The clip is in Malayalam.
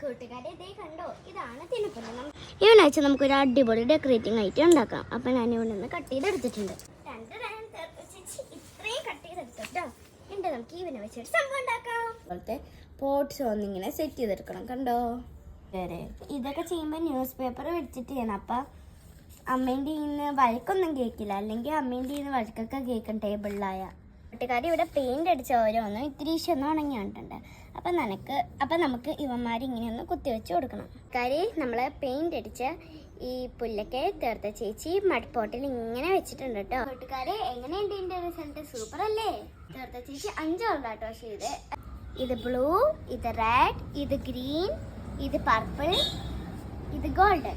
കൂട്ടുകാരെ ഇതേ കണ്ടോ? ഇതാണ് ഇവനാഴ്ച നമുക്കൊരു അടിപൊളി ഡെക്കറേറ്റിംഗ് ഐറ്റം ഉണ്ടാക്കാം. അപ്പം ഞാൻ ഇവിടെ നിന്ന് കട്ട് ചെയ്തെടുത്തിട്ടുണ്ട്. തരം ഇത്രയും നമുക്ക് ഇവനെ വെച്ചൊരു സംഭവം ഉണ്ടാക്കാം. സെറ്റ് ചെയ്തെടുക്കണം കണ്ടോ? ഇതൊക്കെ ചെയ്യുമ്പോൾ ന്യൂസ് പേപ്പർ വെച്ചിട്ട് ചെയ്യണം. അപ്പം അമ്മേന്റെ ഇന്ന് വഴക്കൊന്നും കേൾക്കില്ല അല്ലെങ്കിൽ അമ്മേന്റെ ഇന്ന് വഴക്കൊക്കെ കേൾക്കും ടേബിളിലായ കൂട്ടുകാരി ഇവിടെ പെയിന്റ് അടിച്ച ഓരോന്നും ഇത്തിരി ഒന്ന് ഉണങ്ങിയിട്ടുണ്ട് അപ്പം നനക്ക് അപ്പം നമുക്ക് ഇവന്മാർ ഇങ്ങനെയൊന്ന് കുത്തിവെച്ച് കൊടുക്കണം. കാര്യം നമ്മൾ പെയിന്റ് അടിച്ച ഈ പുല്ലൊക്കെ തീർത്ത ചേച്ചി മഡ്പോട്ടിൽ ഇങ്ങനെ വെച്ചിട്ടുണ്ട് കേട്ടോ കൂട്ടുകാരെ എങ്ങനെയുണ്ട് ഇതിന്റെ റിസൾട്ട് സൂപ്പർ അല്ലേ? തീർത്ത ചേച്ചി അഞ്ചുണ്ട് കേട്ടോ പക്ഷേ ഇത് ഇത് ബ്ലൂ ഇത് റെഡ് ഇത് ഗ്രീൻ ഇത് പർപ്പിൾ ഇത് ഗോൾഡൻ